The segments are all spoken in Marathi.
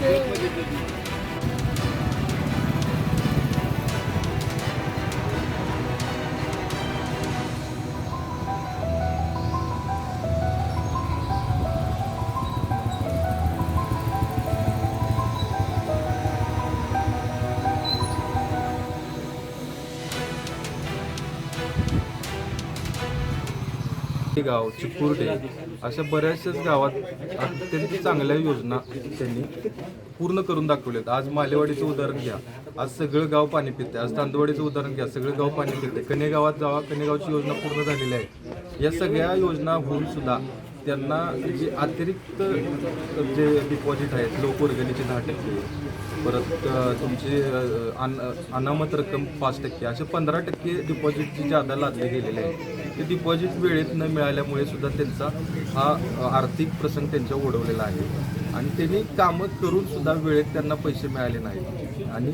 हे गाव चिकुर्डे अशा बऱ्याचशाच गावात अत्यंत चांगल्या योजना त्यांनी पूर्ण करून दाखवल्यात. आज मालेवाडीचं उदाहरण घ्या. आज सगळं गाव पाणी पिते आज तांदवाडीचं उदाहरण घ्या. सगळं गाव पाणी पिते कनेगावात जावा कनेगावची योजना पूर्ण झालेली आहे. या सगळ्या योजना होऊन सुद्धा त्यांना जे अतिरिक्त जे डिपॉझिट आहेत लोकवर्गणीचे दहा टक्के परत तुमची अन अनामत रक्कम पाच टक्के असे पंधरा टक्के डिपॉझिटची जादा लादली गेलेली आहे. ते डिपॉझिट वेळेत न मिळाल्यामुळे सुद्धा त्यांचा हा आर्थिक प्रसंग त्यांच्या ओढवलेला आहे. आणि त्यांनी कामं करून सुद्धा वेळेत त्यांना पैसे मिळाले नाहीत. आणि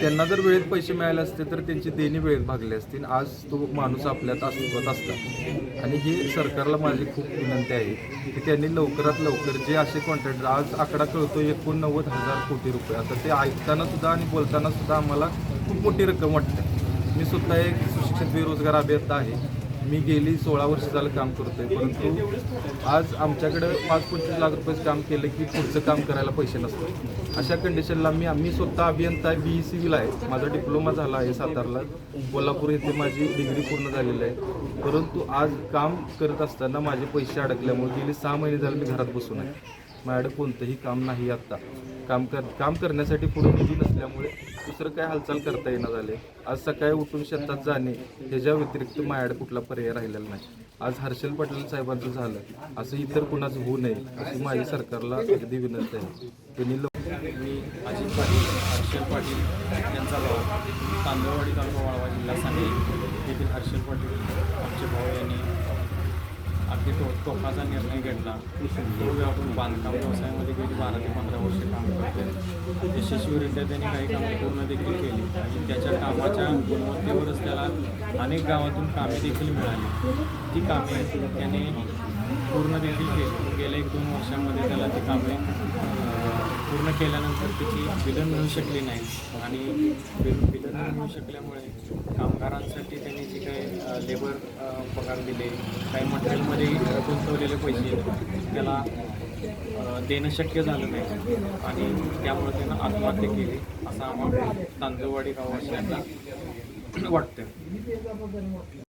त्यांना जर वेळेत पैसे मिळाले असते तर त्यांची देणी वेळेत भागले असतील आज तो माणूस आपल्यात अस्तित्वात असतात आणि हे सरकारला माझी खूप विनंती आहे की त्यांनी लवकरात लवकर जे असे कॉन्ट्रॅक्टर आज आकडा कळतो एकोणनव्वद हजार कोटी रुपये. आता ते ऐकताना सुद्धा आणि बोलताना सुद्धा आम्हाला खूप मोठी रक्कम वाटते. मी सुद्धा एक सुशिक्षित बेरोजगार अभियंता आहे. मी गेली सोळा वर्ष झालं काम करतोय परंतु आज आमच्याकडे पाच पंचवीस लाख रुपये काम केलं की पुढचं काम करायला पैसे नसतात. अशा कंडिशनला मी आम्ही स्वतः अभियंता आहे बी ई सी बीला आहे. माझा डिप्लोमा झाला आहे सातारला. कोल्हापूर येथे माझी डिग्री पूर्ण झालेली आहे. परंतु आज काम करत असताना माझे पैसे अडकल्यामुळे गेली सहा महिने झाले मी घरात बसून आहे. माझ्याकडे कोणतंही काम नाही आत्ता. काम कर काम करण्यासाठी पुढे निधी नसल्यामुळे दुसरं काय हालचाल करता येणार झाले. आज सकाळी उठून शेतात जाणे ह्याच्या व्यतिरिक्त माझ्याकडे कुठला पर्याय राहिलेला नाही. आज हर्षल पटेल साहेबांचं झालं. असं इतर कुणाचं होऊ नये अशी माझी सरकारला अगदी विनंती आहे. त्यांनी लोक मी अजित पाटील हर्षल पाटील यांचा भाऊ. तांदळवाडी तालुका वाळवा जिल्हा सांगली. येथील हर्षल पाटील आमचे भाऊ यांनी अगदी टो टोकाचा निर्णय घेतला. तो आपण बांधकाम व्यवसायामध्ये गेली बारा ते पंधरा वर्ष काम करतो. यशस्वीरित्या त्यांनी काही कामं पूर्ण देखील केली. आणि त्याच्या कामाच्या गुणवत्तेवरच त्याला अनेक गावातून कामे देखील मिळाली. ती कामे त्याने पूर्ण देखील केली. गेल्या एक दोन वर्षांमध्ये त्याला ती कामे पूर्ण केल्यानंतर त्याची बिलं मिळू शकली नाही. आणि बिल मिळू शकल्यामुळे कामगारांसाठी त्यांनी जे काही लेबर पगार दिले काही मटेरियलमध्ये गुंतवलेले पैसे त्याला देणं शक्य झालं नाही. आणि त्यामुळे त्यानं आत्महत्या केली असं आम्हाला तांदळवाडी गावाशी आता वाटतं